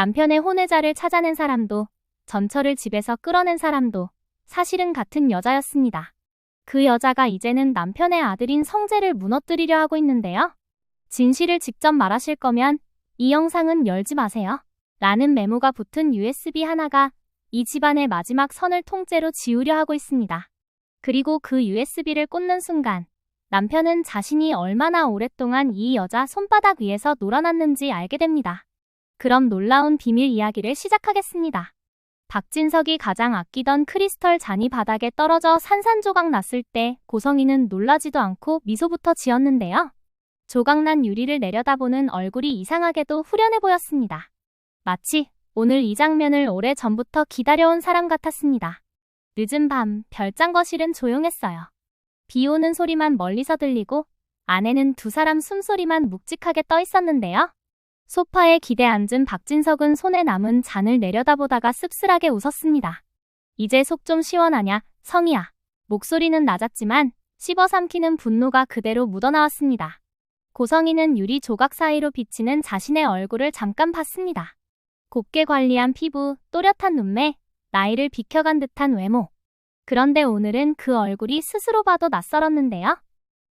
남편의 혼외자를 찾아낸 사람도 전처를 집에서 끌어낸 사람도 사실은 같은 여자였습니다. 그 여자가 이제는 남편의 아들인 성재를 무너뜨리려 하고 있는데요. 진실을 직접 말하실 거면 이 영상은 열지 마세요. 라는 메모가 붙은 USB 하나가 이 집안의 마지막 선을 통째로 지우려 하고 있습니다. 그리고 그 USB를 꽂는 순간 남편은 자신이 얼마나 오랫동안 이 여자 손바닥 위에서 놀아났는지 알게 됩니다. 그럼 놀라운 비밀 이야기를 시작하겠습니다. 박진석이 가장 아끼던 크리스털 잔이 바닥에 떨어져 산산조각 났을 때 고성이는 놀라지도 않고 미소부터 지었는데요. 조각난 유리를 내려다보는 얼굴이 이상하게도 후련해 보였습니다. 마치 오늘 이 장면을 오래 전부터 기다려온 사람 같았습니다. 늦은 밤 별장 거실은 조용했어요. 비 오는 소리만 멀리서 들리고 안에는 두 사람 숨소리만 묵직하게 떠 있었는데요. 소파에 기대 앉은 박진석은 손에 남은 잔을 내려다보다가 씁쓸하게 웃었습니다. 이제 속 좀 시원하냐, 성이야. 목소리는 낮았지만 씹어 삼키는 분노가 그대로 묻어나왔습니다. 고성이는 유리 조각 사이로 비치는 자신의 얼굴을 잠깐 봤습니다. 곱게 관리한 피부, 또렷한 눈매, 나이를 비켜간 듯한 외모. 그런데 오늘은 그 얼굴이 스스로 봐도 낯설었는데요.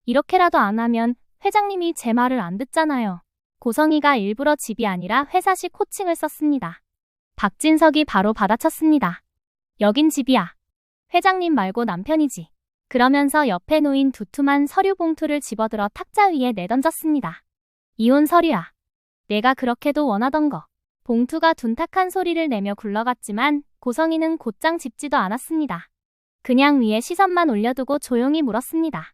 이렇게라도 안 하면 회장님이 제 말을 안 듣잖아요. 고성이가 일부러 집이 아니라 회사식 호칭을 썼습니다. 박진석이 바로 받아쳤습니다. 여긴 집이야. 회장님 말고 남편이지. 그러면서 옆에 놓인 두툼한 서류 봉투를 집어들어 탁자 위에 내던졌습니다. 이혼 서류야. 내가 그렇게도 원하던 거. 봉투가 둔탁한 소리를 내며 굴러갔지만 고성이는 곧장 짚지도 않았습니다. 그냥 위에 시선만 올려두고 조용히 물었습니다.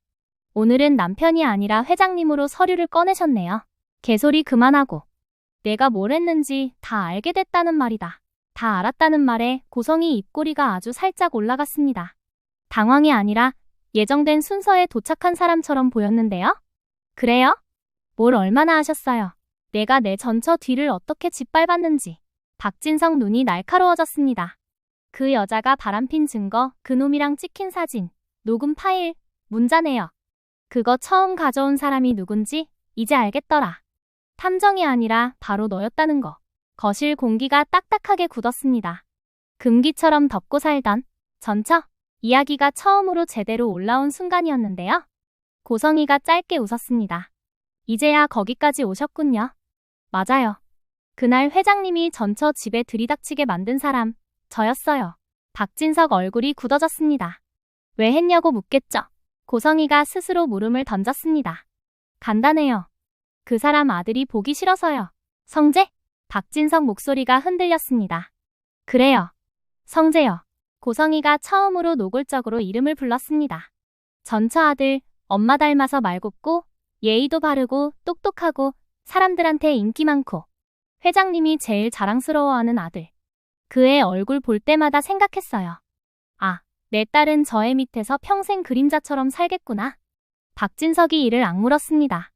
오늘은 남편이 아니라 회장님으로 서류를 꺼내셨네요. 개소리 그만하고. 내가 뭘 했는지 다 알게 됐다는 말이다. 다 알았다는 말에 고성이 입꼬리가 아주 살짝 올라갔습니다. 당황이 아니라 예정된 순서에 도착한 사람처럼 보였는데요. 그래요? 뭘 얼마나 하셨어요? 내가 내 전처 뒤를 어떻게 짓밟았는지. 박진성 눈이 날카로워졌습니다. 그 여자가 바람핀 증거, 그놈이랑 찍힌 사진, 녹음 파일, 문자네요. 그거 처음 가져온 사람이 누군지 이제 알겠더라. 탐정이 아니라 바로 너였다는 거. 거실 공기가 딱딱하게 굳었습니다. 금기처럼 덮고 살던 전처 이야기가 처음으로 제대로 올라온 순간이었는데요. 고성이가 짧게 웃었습니다. 이제야 거기까지 오셨군요. 맞아요. 그날 회장님이 전처 집에 들이닥치게 만든 사람, 저였어요. 박진석 얼굴이 굳어졌습니다. 왜 했냐고 묻겠죠. 고성이가 스스로 물음을 던졌습니다. 간단해요. 그 사람 아들이 보기 싫어서요. 성재? 박진석 목소리가 흔들렸습니다. 그래요. 성재요. 고성이가 처음으로 노골적으로 이름을 불렀습니다. 전처 아들, 엄마 닮아서 말 곱고, 예의도 바르고, 똑똑하고, 사람들한테 인기 많고, 회장님이 제일 자랑스러워하는 아들. 그의 얼굴 볼 때마다 생각했어요. 아, 내 딸은 저의 밑에서 평생 그림자처럼 살겠구나. 박진석이 이를 악물었습니다.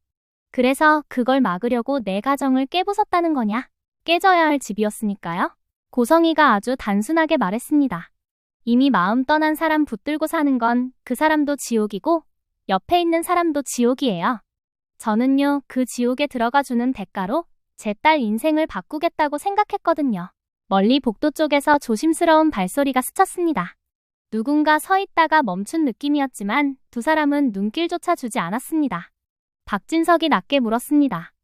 그래서 그걸 막으려고 내 가정을 깨부쉈다는 거냐? 깨져야 할 집이었으니까요. 고성이가 아주 단순하게 말했습니다. 이미 마음 떠난 사람 붙들고 사는 건 그 사람도 지옥이고 옆에 있는 사람도 지옥이에요. 저는요, 그 지옥에 들어가 주는 대가로 제 딸 인생을 바꾸겠다고 생각했거든요. 멀리 복도 쪽에서 조심스러운 발소리가 스쳤습니다. 누군가 서 있다가 멈춘 느낌이었지만 두 사람은 눈길조차 주지 않았습니다. 박진석이 낮게 물었습니다.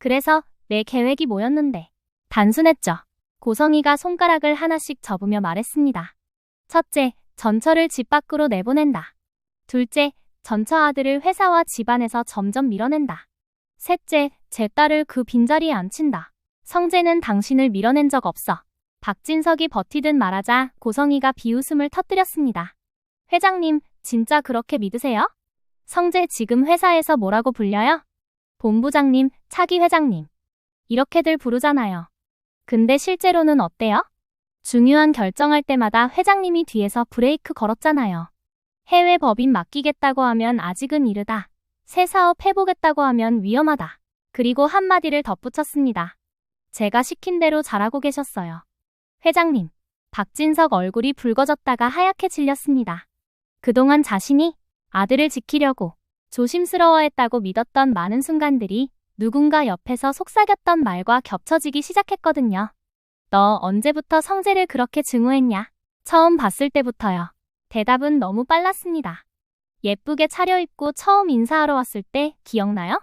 그래서 내 계획이 뭐였는데? 단순했죠. 고성이가 손가락을 하나씩 접으며 말했습니다. 첫째, 전처를 집 밖으로 내보낸다. 둘째, 전처 아들을 회사와 집안에서 점점 밀어낸다. 셋째, 제 딸을 그 빈자리에 앉힌다. 성재는 당신을 밀어낸 적 없어. 박진석이 버티듯 말하자 고성이가 비웃음을 터뜨렸습니다. 회장님, 진짜 그렇게 믿으세요? 성재 지금 회사에서 뭐라고 불려요? 본부장님, 차기 회장님. 이렇게들 부르잖아요. 근데 실제로는 어때요? 중요한 결정할 때마다 회장님이 뒤에서 브레이크 걸었잖아요. 해외 법인 맡기겠다고 하면 아직은 이르다. 새 사업 해보겠다고 하면 위험하다. 그리고 한마디를 덧붙였습니다. 제가 시킨 대로 잘하고 계셨어요. 회장님, 박진석 얼굴이 붉어졌다가 하얗게 질렸습니다. 그동안 자신이 아들을 지키려고 조심스러워했다고 믿었던 많은 순간들이 누군가 옆에서 속삭였던 말과 겹쳐지기 시작했거든요. 너 언제부터 성재를 그렇게 증오했냐? 처음 봤을 때부터요. 대답은 너무 빨랐습니다. 예쁘게 차려입고 처음 인사하러 왔을 때 기억나요?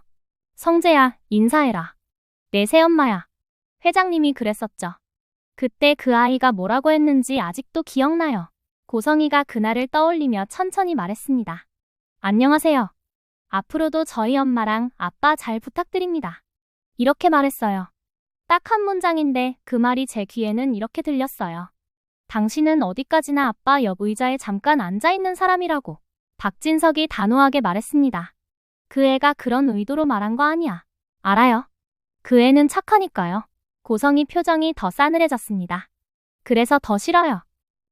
성재야, 인사해라. 내 새엄마야. 회장님이 그랬었죠. 그때 그 아이가 뭐라고 했는지 아직도 기억나요. 고성이가 그날을 떠올리며 천천히 말했습니다. 안녕하세요. 앞으로도 저희 엄마랑 아빠 잘 부탁드립니다. 이렇게 말했어요. 딱 한 문장인데 그 말이 제 귀에는 이렇게 들렸어요. 당신은 어디까지나 아빠 옆 의자에 잠깐 앉아 있는 사람이라고. 박진석이 단호하게 말했습니다. 그 애가 그런 의도로 말한 거 아니야. 알아요. 그 애는 착하니까요. 고성이 표정이 더 싸늘해졌습니다. 그래서 더 싫어요.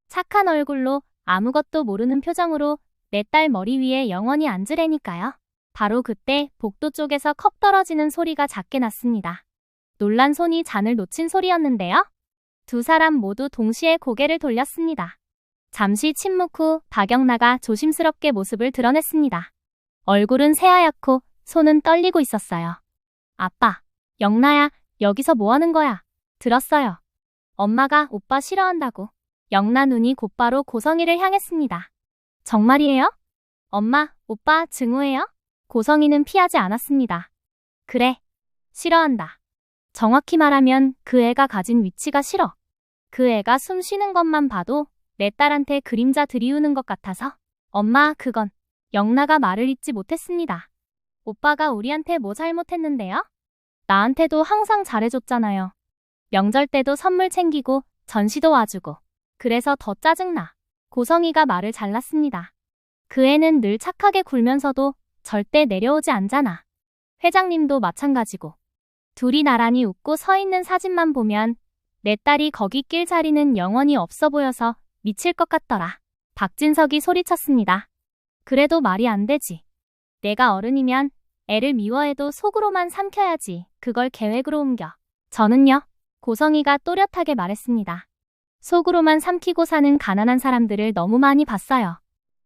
착한 얼굴로 아무것도 모르는 표정으로 내 딸 머리 위에 영원히 앉으래니까요. 바로 그때 복도 쪽에서 컵 떨어지는 소리가 작게 났습니다. 놀란 손이 잔을 놓친 소리였는데요. 두 사람 모두 동시에 고개를 돌렸습니다. 잠시 침묵 후 박영나가 조심스럽게 모습을 드러냈습니다. 얼굴은 새하얗고 손은 떨리고 있었어요. 아빠, 영나야, 여기서 뭐 하는 거야? 들었어요. 엄마가 오빠 싫어한다고. 영나 눈이 곧바로 고성이를 향했습니다. 정말이에요? 엄마, 오빠 증오해요? 고성이는 피하지 않았습니다. 그래, 싫어한다. 정확히 말하면 그 애가 가진 위치가 싫어. 그 애가 숨 쉬는 것만 봐도 내 딸한테 그림자 들이우는 것 같아서. 엄마, 그건 영나가 말을 잇지 못했습니다. 오빠가 우리한테 뭐 잘못했는데요? 나한테도 항상 잘해줬잖아요. 명절 때도 선물 챙기고 전시도 와주고. 그래서 더 짜증나. 고성이가 말을 잘랐습니다. 그 애는 늘 착하게 굴면서도 절대 내려오지 않잖아. 회장님도 마찬가지고. 둘이 나란히 웃고 서 있는 사진만 보면 내 딸이 거기 낄 자리는 영원히 없어 보여서 미칠 것 같더라. 박진석이 소리쳤습니다. 그래도 말이 안 되지. 내가 어른이면 애를 미워해도 속으로만 삼켜야지. 그걸 계획으로 옮겨. 저는요. 고성이가 또렷하게 말했습니다. 속으로만 삼키고 사는 가난한 사람들을 너무 많이 봤어요.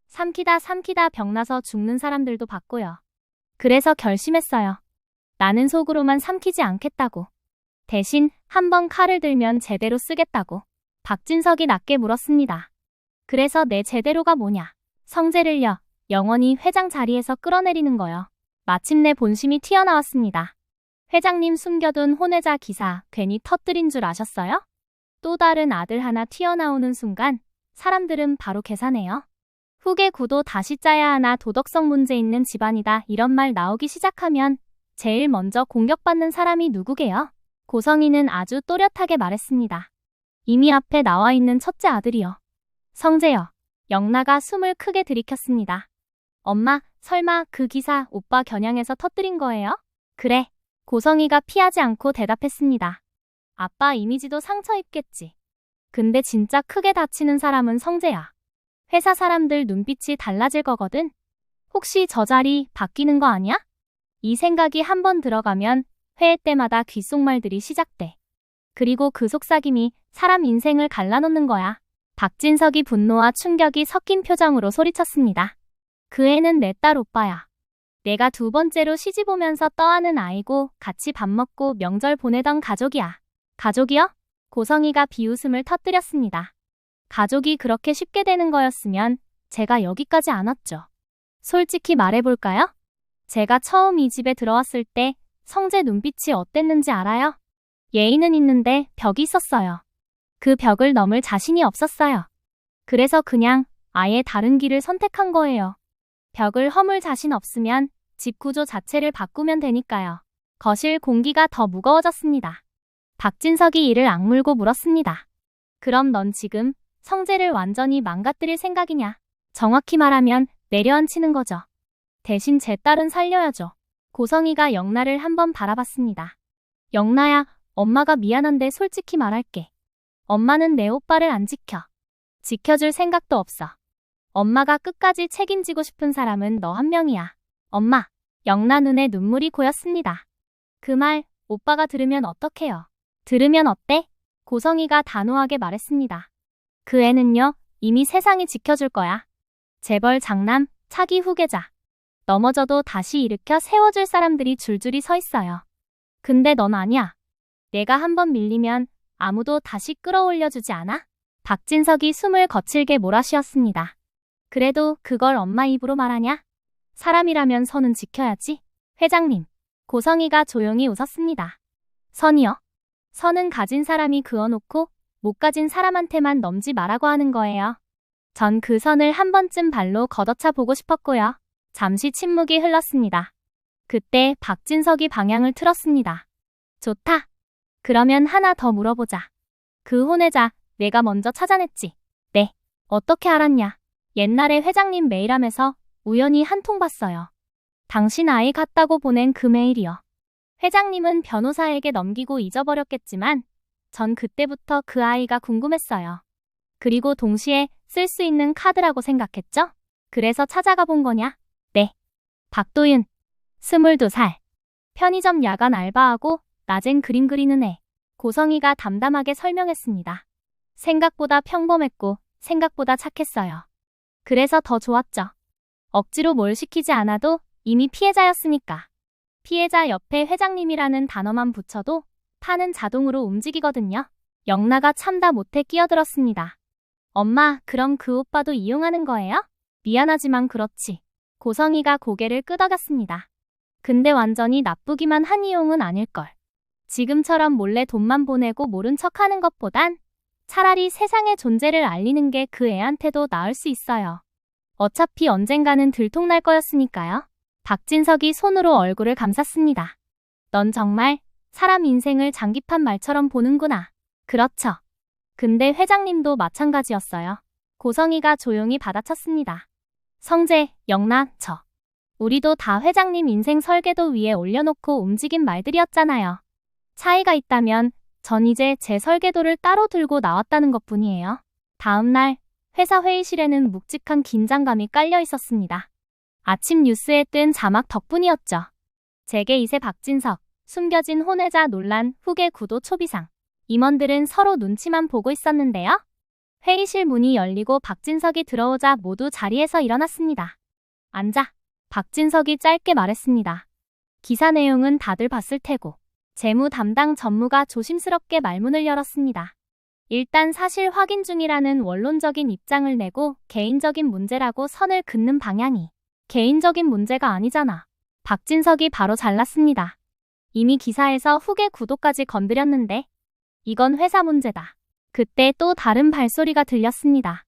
삼키다 삼키다 병나서 죽는 사람들도 봤고요. 그래서 결심했어요. 나는 속으로만 삼키지 않겠다고. 대신 한번 칼을 들면 제대로 쓰겠다고. 박진석이 낮게 물었습니다. 그래서 내 제대로가 뭐냐? 성재를요. 영원히 회장 자리에서 끌어내리는 거요. 마침내 본심이 튀어나왔습니다. 회장님 숨겨둔 혼외자 기사 괜히 터뜨린 줄 아셨어요? 또 다른 아들 하나 튀어나오는 순간 사람들은 바로 계산해요. 후계 구도 다시 짜야 하나 도덕성 문제 있는 집안이다 이런 말 나오기 시작하면 제일 먼저 공격받는 사람이 누구게요? 고성이는 아주 또렷하게 말했습니다. 이미 앞에 나와 있는 첫째 아들이요. 성재요. 영나가 숨을 크게 들이켰습니다. 엄마, 설마 그 기사 오빠 겨냥해서 터뜨린 거예요? 그래. 고성이가 피하지 않고 대답했습니다. 아빠 이미지도 상처 입겠지. 근데 진짜 크게 다치는 사람은 성재야. 회사 사람들 눈빛이 달라질 거거든. 혹시 저 자리 바뀌는 거 아니야? 이 생각이 한 번 들어가면 회의 때마다 귓속말들이 시작돼. 그리고 그 속삭임이 사람 인생을 갈라놓는 거야. 박진석이 분노와 충격이 섞인 표정으로 소리쳤습니다. 그 애는 내 딸 오빠야. 내가 두 번째로 시집 오면서 떠하는 아이고 같이 밥 먹고 명절 보내던 가족이야. 가족이요? 고성이가 비웃음을 터뜨렸습니다. 가족이 그렇게 쉽게 되는 거였으면 제가 여기까지 안 왔죠. 솔직히 말해볼까요? 제가 처음 이 집에 들어왔을 때 성재 눈빛이 어땠는지 알아요? 예의는 있는데 벽이 있었어요. 그 벽을 넘을 자신이 없었어요. 그래서 그냥 아예 다른 길을 선택한 거예요. 벽을 허물 자신 없으면 집 구조 자체를 바꾸면 되니까요. 거실 공기가 더 무거워졌습니다. 박진석이 이를 악물고 물었습니다. 그럼 넌 지금 성재를 완전히 망가뜨릴 생각이냐? 정확히 말하면 내려앉히는 거죠. 대신 제 딸은 살려야죠. 고성이가 영나를 한번 바라봤습니다. 영나야, 엄마가 미안한데 솔직히 말할게. 엄마는 내 오빠를 안 지켜. 지켜줄 생각도 없어. 엄마가 끝까지 책임지고 싶은 사람은 너 한 명이야. 엄마, 영나 눈에 눈물이 고였습니다. 그 말 오빠가 들으면 어떡해요? 들으면 어때? 고성이가 단호하게 말했습니다. 그 애는요, 이미 세상이 지켜줄 거야. 재벌 장남, 차기 후계자. 넘어져도 다시 일으켜 세워줄 사람들이 줄줄이 서 있어요. 근데 넌 아니야. 내가 한번 밀리면 아무도 다시 끌어올려주지 않아? 박진석이 숨을 거칠게 몰아쉬었습니다. 그래도 그걸 엄마 입으로 말하냐? 사람이라면 선은 지켜야지. 회장님, 고성이가 조용히 웃었습니다. 선이요? 선은 가진 사람이 그어놓고 못 가진 사람한테만 넘지 말라고 하는 거예요. 전 그 선을 한 번쯤 발로 걷어차 보고 싶었고요. 잠시 침묵이 흘렀습니다. 그때 박진석이 방향을 틀었습니다. 좋다. 그러면 하나 더 물어보자. 그 혼외자 내가 먼저 찾아냈지. 네. 어떻게 알았냐? 옛날에 회장님 메일함에서 우연히 한 통 봤어요. 당신 아이 같다고 보낸 그 메일이요. 회장님은 변호사에게 넘기고 잊어버렸겠지만 전 그때부터 그 아이가 궁금했어요. 그리고 동시에 쓸 수 있는 카드라고 생각했죠? 그래서 찾아가 본 거냐? 네. 박도윤. 22살. 편의점 야간 알바하고 낮엔 그림 그리는 애. 고성이가 담담하게 설명했습니다. 생각보다 평범했고 생각보다 착했어요. 그래서 더 좋았죠. 억지로 뭘 시키지 않아도 이미 피해자였으니까. 피해자 옆에 회장님이라는 단어만 붙여도 판은 자동으로 움직이거든요. 영나가 참다 못해 끼어들었습니다. 엄마, 그럼 그 오빠도 이용하는 거예요? 미안하지만 그렇지. 고성이가 고개를 끄덕였습니다. 근데 완전히 나쁘기만 한 이용은 아닐걸. 지금처럼 몰래 돈만 보내고 모른 척 하는 것보단 차라리 세상의 존재를 알리는 게 그 애한테도 나을 수 있어요. 어차피 언젠가는 들통날 거였으니까요. 박진석이 손으로 얼굴을 감쌌습니다. 넌 정말 사람 인생을 장기판 말처럼 보는구나. 그렇죠. 근데 회장님도 마찬가지였어요. 고성이가 조용히 받아쳤습니다. 성재, 영나, 저. 우리도 다 회장님 인생 설계도 위에 올려놓고 움직인 말들이었잖아요. 차이가 있다면 전 이제 제 설계도를 따로 들고 나왔다는 것 뿐이에요. 다음날 회사 회의실에는 묵직한 긴장감이 깔려 있었습니다. 아침 뉴스에 뜬 자막 덕분이었죠. 제게 2세 박진석, 숨겨진 혼외자 논란 후계 구도 초비상. 임원들은 서로 눈치만 보고 있었는데요. 회의실 문이 열리고 박진석이 들어오자 모두 자리에서 일어났습니다. 앉아. 박진석이 짧게 말했습니다. 기사 내용은 다들 봤을 테고. 재무 담당 전무가 조심스럽게 말문을 열었습니다. 일단 사실 확인 중이라는 원론적인 입장을 내고 개인적인 문제라고 선을 긋는 방향이 개인적인 문제가 아니잖아. 박진석이 바로 잘랐습니다. 이미 기사에서 후계 구도까지 건드렸는데 이건 회사 문제다. 그때 또 다른 발소리가 들렸습니다.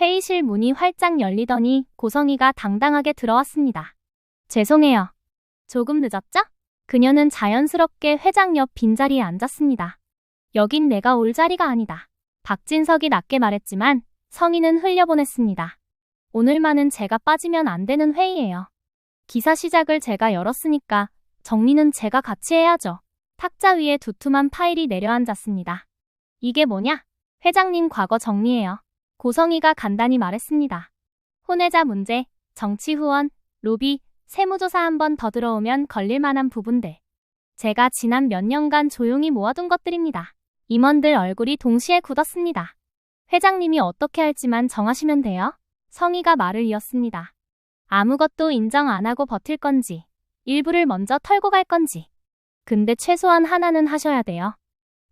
회의실 문이 활짝 열리더니 고성이가 당당하게 들어왔습니다. 죄송해요. 조금 늦었죠? 그녀는 자연스럽게 회장 옆 빈자리에 앉았습니다. 여긴 내가 올 자리가 아니다. 박진석이 낮게 말했지만 성인은 흘려보냈습니다. 오늘만은 제가 빠지면 안 되는 회의예요. 기사 시작을 제가 열었으니까 정리는 제가 같이 해야죠. 탁자 위에 두툼한 파일이 내려앉았습니다. 이게 뭐냐? 회장님 과거 정리해요. 고성이가 간단히 말했습니다. 혼외자 문제, 정치 후원, 로비, 세무조사 한 번 더 들어오면 걸릴 만한 부분들. 제가 지난 몇 년간 조용히 모아둔 것들입니다. 임원들 얼굴이 동시에 굳었습니다. 회장님이 어떻게 할지만 정하시면 돼요. 성희가 말을 이었습니다. 아무것도 인정 안 하고 버틸 건지, 일부를 먼저 털고 갈 건지. 근데 최소한 하나는 하셔야 돼요.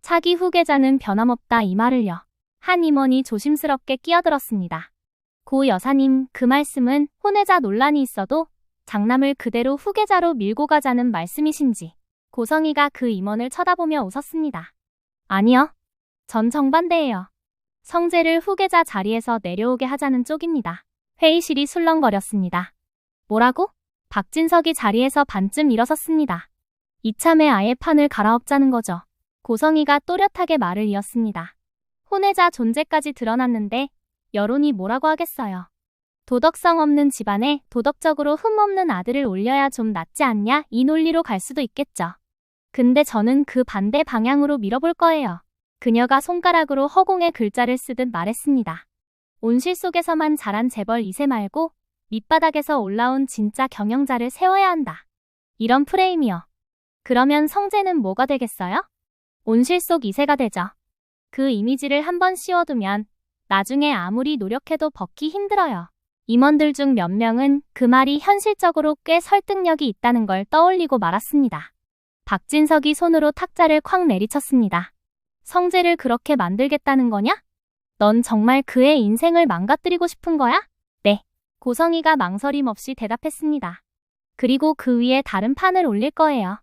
차기 후계자는 변함없다 이 말을요. 한 임원이 조심스럽게 끼어들었습니다. 고 여사님, 그 말씀은 혼외자 논란이 있어도 장남을 그대로 후계자로 밀고 가자는 말씀이신지. 고성이가 그 임원을 쳐다보며 웃었습니다. 아니요. 전 정반대예요. 성재를 후계자 자리에서 내려오게 하자는 쪽입니다. 회의실이 술렁거렸습니다. 뭐라고? 박진석이 자리에서 반쯤 일어섰습니다. 이참에 아예 판을 갈아엎자는 거죠. 고성이가 또렷하게 말을 이었습니다. 혼외자 존재까지 드러났는데 여론이 뭐라고 하겠어요. 도덕성 없는 집안에 도덕적으로 흠없는 아들을 올려야 좀 낫지 않냐 이 논리로 갈 수도 있겠죠. 근데 저는 그 반대 방향으로 밀어볼 거예요. 그녀가 손가락으로 허공에 글자를 쓰듯 말했습니다. 온실 속에서만 자란 재벌 2세 말고 밑바닥에서 올라온 진짜 경영자를 세워야 한다. 이런 프레임이요. 그러면 성재는 뭐가 되겠어요? 온실 속 2세가 되죠. 그 이미지를 한번 씌워두면 나중에 아무리 노력해도 벗기 힘들어요. 임원들 중 몇 명은 그 말이 현실적으로 꽤 설득력이 있다는 걸 떠올리고 말았습니다. 박진석이 손으로 탁자를 쾅 내리쳤습니다. 성재를 그렇게 만들겠다는 거냐? 넌 정말 그의 인생을 망가뜨리고 싶은 거야? 네. 고성이가 망설임 없이 대답했습니다. 그리고 그 위에 다른 판을 올릴 거예요.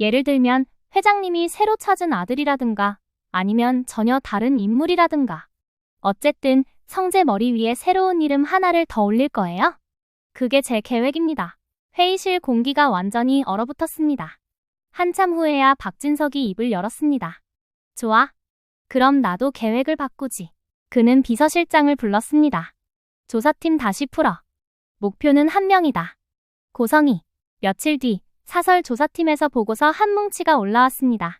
예를 들면 회장님이 새로 찾은 아들이라든가 아니면 전혀 다른 인물이라든가. 어쨌든 성재 머리 위에 새로운 이름 하나를 더 올릴 거예요. 그게 제 계획입니다. 회의실 공기가 완전히 얼어붙었습니다. 한참 후에야 박진석이 입을 열었습니다. 좋아. 그럼 나도 계획을 바꾸지. 그는 비서실장을 불렀습니다. 조사팀 다시 풀어. 목표는 한 명이다. 고성이. 며칠 뒤 사설 조사팀에서 보고서 한 뭉치가 올라왔습니다.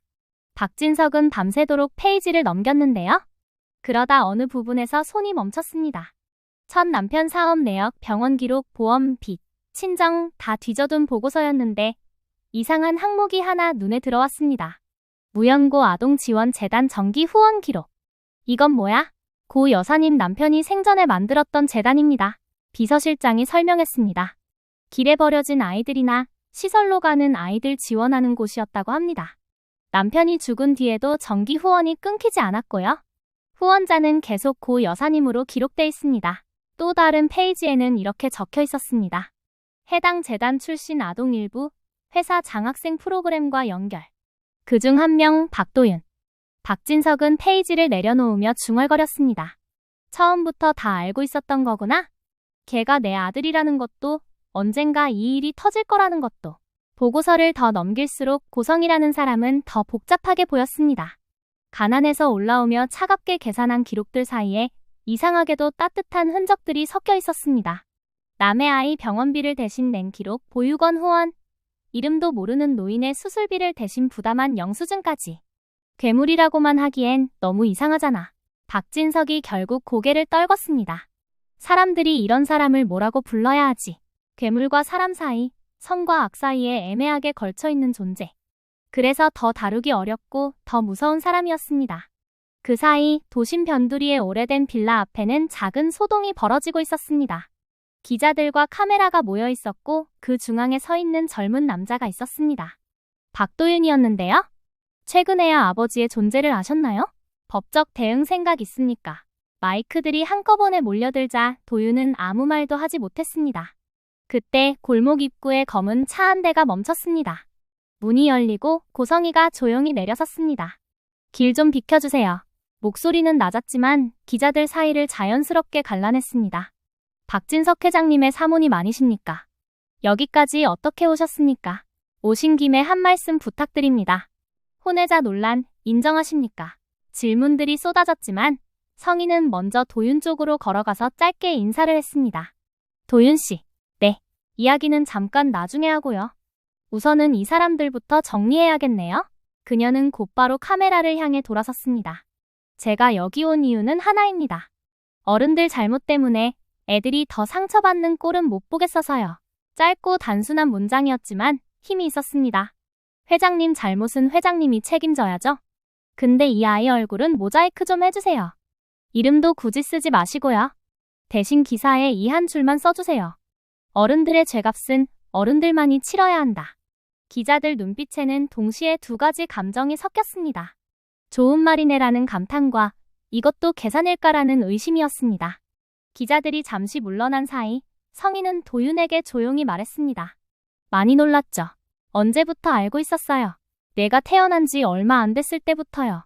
박진석은 밤새도록 페이지를 넘겼는데요. 그러다 어느 부분에서 손이 멈췄습니다. 첫 남편 사업 내역, 병원 기록, 보험, 빚, 친정 다 뒤져둔 보고서였는데 이상한 항목이 하나 눈에 들어왔습니다. 무연고 아동지원재단 정기 후원 기록. 이건 뭐야? 고 여사님 남편이 생전에 만들었던 재단입니다. 비서실장이 설명했습니다. 길에 버려진 아이들이나 시설로 가는 아이들 지원하는 곳이었다고 합니다. 남편이 죽은 뒤에도 정기 후원이 끊기지 않았고요. 후원자는 계속 고 여사님으로 기록돼 있습니다. 또 다른 페이지에는 이렇게 적혀 있었습니다. 해당 재단 출신 아동 일부 회사 장학생 프로그램과 연결. 그중 한 명 박도윤. 박진석은 페이지를 내려놓으며 중얼거렸습니다. 처음부터 다 알고 있었던 거구나? 걔가 내 아들이라는 것도 언젠가 이 일이 터질 거라는 것도. 보고서를 더 넘길수록 고성이라는 사람은 더 복잡하게 보였습니다. 가난에서 올라오며 차갑게 계산한 기록들 사이에 이상하게도 따뜻한 흔적들이 섞여 있었습니다. 남의 아이 병원비를 대신 낸 기록, 보육원 후원, 이름도 모르는 노인의 수술비를 대신 부담한 영수증까지. 괴물이라고만 하기엔 너무 이상하잖아. 박진석이 결국 고개를 떨궜습니다. 사람들이 이런 사람을 뭐라고 불러야 하지? 괴물과 사람 사이, 선과 악 사이에 애매하게 걸쳐 있는 존재. 그래서 더 다루기 어렵고 더 무서운 사람이었습니다. 그 사이 도심 변두리의 오래된 빌라 앞에는 작은 소동이 벌어지고 있었습니다. 기자들과 카메라가 모여 있었고 그 중앙에 서 있는 젊은 남자가 있었습니다. 박도윤이었는데요. 최근에야 아버지의 존재를 아셨나요? 법적 대응 생각 있습니까? 마이크들이 한꺼번에 몰려들자 도윤은 아무 말도 하지 못했습니다. 그때 골목 입구에 검은 차 한 대가 멈췄습니다. 문이 열리고 고성이가 조용히 내려섰습니다. 길 좀 비켜주세요. 목소리는 낮았지만 기자들 사이를 자연스럽게 갈라냈습니다. 박진석 회장님의 사모님 아니십니까? 여기까지 어떻게 오셨습니까? 오신 김에 한 말씀 부탁드립니다. 혼외자 논란 인정하십니까? 질문들이 쏟아졌지만 성인은 먼저 도윤 쪽으로 걸어가서 짧게 인사를 했습니다. 도윤 씨, 네. 이야기는 잠깐 나중에 하고요. 우선은 이 사람들부터 정리해야겠네요. 그녀는 곧바로 카메라를 향해 돌아섰습니다. 제가 여기 온 이유는 하나입니다. 어른들 잘못 때문에 애들이 더 상처받는 꼴은 못 보겠어서요. 짧고 단순한 문장이었지만 힘이 있었습니다. 회장님 잘못은 회장님이 책임져야죠. 근데 이 아이 얼굴은 모자이크 좀 해주세요. 이름도 굳이 쓰지 마시고요. 대신 기사에 이 한 줄만 써주세요. 어른들의 죄값은 어른들만이 치러야 한다. 기자들 눈빛에는 동시에 두 가지 감정이 섞였습니다. 좋은 말이네라는 감탄과 이것도 계산일까라는 의심이었습니다. 기자들이 잠시 물러난 사이 성인은 도윤에게 조용히 말했습니다. 많이 놀랐죠? 언제부터 알고 있었어요? 내가 태어난 지 얼마 안 됐을 때부터요.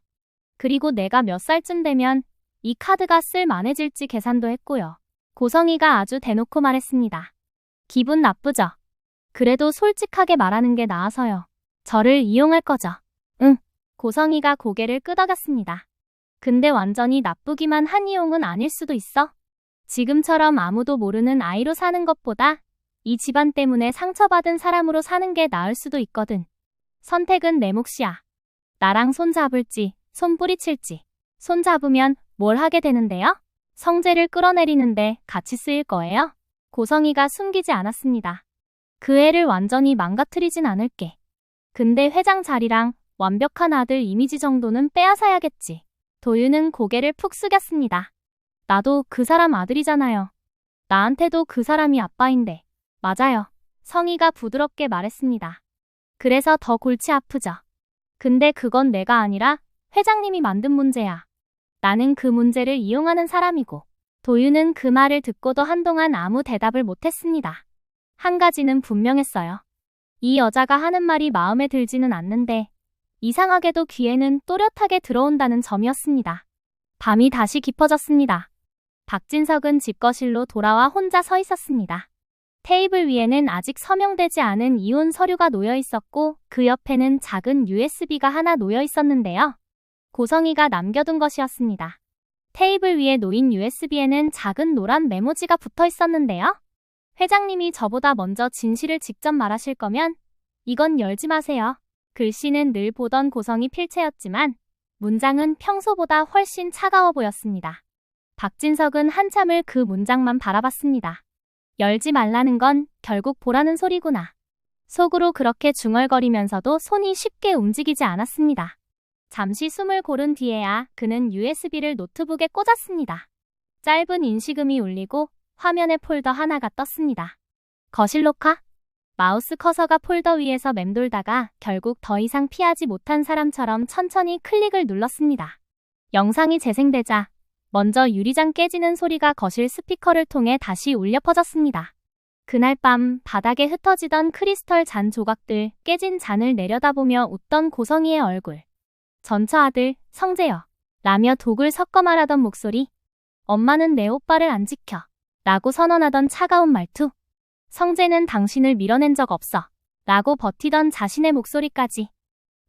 그리고 내가 몇 살쯤 되면 이 카드가 쓸만해질지 계산도 했고요. 고성이가 아주 대놓고 말했습니다. 기분 나쁘죠? 그래도 솔직하게 말하는 게 나아서요. 저를 이용할 거죠. 응. 고성이가 고개를 끄덕였습니다. 근데 완전히 나쁘기만 한 이용은 아닐 수도 있어. 지금처럼 아무도 모르는 아이로 사는 것보다 이 집안 때문에 상처받은 사람으로 사는 게 나을 수도 있거든. 선택은 내 몫이야. 나랑 손 잡을지, 손 뿌리칠지. 손 잡으면 뭘 하게 되는데요? 성재를 끌어내리는데 같이 쓰일 거예요? 고성이가 숨기지 않았습니다. 그 애를 완전히 망가뜨리진 않을게. 근데 회장 자리랑 완벽한 아들 이미지 정도는 빼앗아야겠지. 도윤은 고개를 푹 숙였습니다. 나도 그 사람 아들이잖아요. 나한테도 그 사람이 아빠인데. 맞아요. 성희가 부드럽게 말했습니다. 그래서 더 골치 아프죠. 근데 그건 내가 아니라 회장님이 만든 문제야. 나는 그 문제를 이용하는 사람이고, 도윤은 그 말을 듣고도 한동안 아무 대답을 못했습니다. 한 가지는 분명했어요. 이 여자가 하는 말이 마음에 들지는 않는데, 이상하게도 귀에는 또렷하게 들어온다는 점이었습니다. 밤이 다시 깊어졌습니다. 박진석은 집 거실로 돌아와 혼자 서 있었습니다. 테이블 위에는 아직 서명되지 않은 이혼 서류가 놓여 있었고 그 옆에는 작은 USB가 하나 놓여 있었는데요. 고성이가 남겨둔 것이었습니다. 테이블 위에 놓인 USB에는 작은 노란 메모지가 붙어 있었는데요. 회장님이 저보다 먼저 진실을 직접 말하실 거면 이건 열지 마세요. 글씨는 늘 보던 고성이 필체였지만 문장은 평소보다 훨씬 차가워 보였습니다. 박진석은 한참을 그 문장만 바라봤습니다. 열지 말라는 건 결국 보라는 소리구나. 속으로 그렇게 중얼거리면서도 손이 쉽게 움직이지 않았습니다. 잠시 숨을 고른 뒤에야 그는 USB를 노트북에 꽂았습니다. 짧은 인식음이 울리고 화면에 폴더 하나가 떴습니다. 거실 녹화? 마우스 커서가 폴더 위에서 맴돌다가 결국 더 이상 피하지 못한 사람처럼 천천히 클릭을 눌렀습니다. 영상이 재생되자 먼저 유리잔 깨지는 소리가 거실 스피커를 통해 다시 울려 퍼졌습니다. 그날 밤 바닥에 흩어지던 크리스털 잔 조각들 깨진 잔을 내려다보며 웃던 고성이의 얼굴. 전처 아들 성재여 라며 독을 섞어 말하던 목소리. 엄마는 내 오빠를 안 지켜. 라고 선언하던 차가운 말투. 성재는 당신을 밀어낸 적 없어. 라고 버티던 자신의 목소리까지.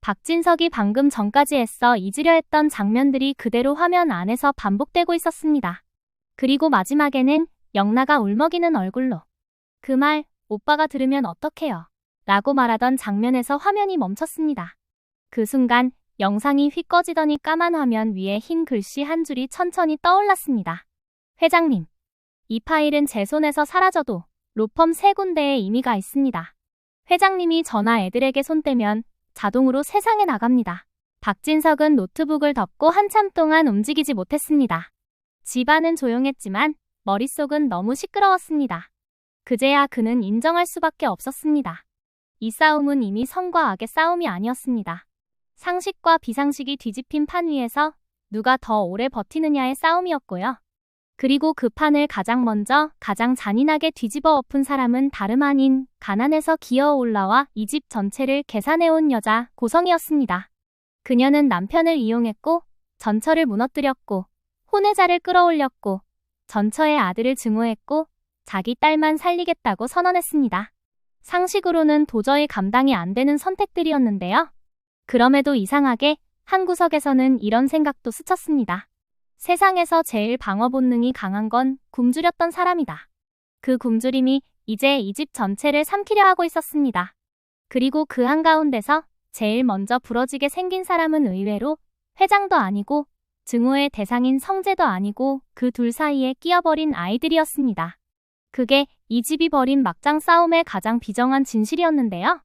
박진석이 방금 전까지 애써 잊으려 했던 장면들이 그대로 화면 안에서 반복되고 있었습니다. 그리고 마지막에는 영나가 울먹이는 얼굴로. 그 말, 오빠가 들으면 어떡해요? 라고 말하던 장면에서 화면이 멈췄습니다. 그 순간 영상이 휙 꺼지더니 까만 화면 위에 흰 글씨 한 줄이 천천히 떠올랐습니다. 회장님, 이 파일은 제 손에서 사라져도 로펌 세 군데에 의미가 있습니다. 회장님이 저나 애들에게 손 떼면 자동으로 세상에 나갑니다. 박진석은 노트북을 덮고 한참 동안 움직이지 못했습니다. 집안은 조용했지만 머릿속은 너무 시끄러웠습니다. 그제야 그는 인정할 수밖에 없었습니다. 이 싸움은 이미 성과 악의 싸움이 아니었습니다. 상식과 비상식이 뒤집힌 판 위에서 누가 더 오래 버티느냐의 싸움이었고요. 그리고 그 판을 가장 먼저 가장 잔인하게 뒤집어 엎은 사람은 다름 아닌 가난에서 기어 올라와 이 집 전체를 계산해온 여자 고성이었습니다. 그녀는 남편을 이용했고 전처를 무너뜨렸고 혼외자를 끌어올렸고 전처의 아들을 증오했고 자기 딸만 살리겠다고 선언했습니다. 상식으로는 도저히 감당이 안 되는 선택들이었는데요. 그럼에도 이상하게 한 구석에서는 이런 생각도 스쳤습니다. 세상에서 제일 방어 본능이 강한 건 굶주렸던 사람이다. 그 굶주림이 이제 이 집 전체를 삼키려 하고 있었습니다. 그리고 그 한가운데서 제일 먼저 부러지게 생긴 사람은 의외로 회장도 아니고 증오의 대상인 성재도 아니고 그 둘 사이에 끼어버린 아이들이었습니다. 그게 이 집이 벌인 막장 싸움의 가장 비정한 진실이었는데요.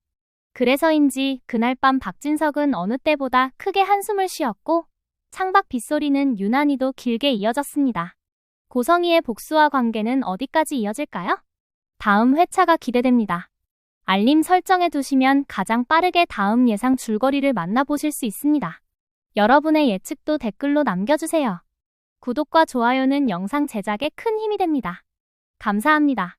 그래서인지 그날 밤 박진석은 어느 때보다 크게 한숨을 쉬었고 창밖 빗소리는 유난히도 길게 이어졌습니다. 고성이의 복수와 관계는 어디까지 이어질까요? 다음 회차가 기대됩니다. 알림 설정해 두시면 가장 빠르게 다음 예상 줄거리를 만나보실 수 있습니다. 여러분의 예측도 댓글로 남겨주세요. 구독과 좋아요는 영상 제작에 큰 힘이 됩니다. 감사합니다.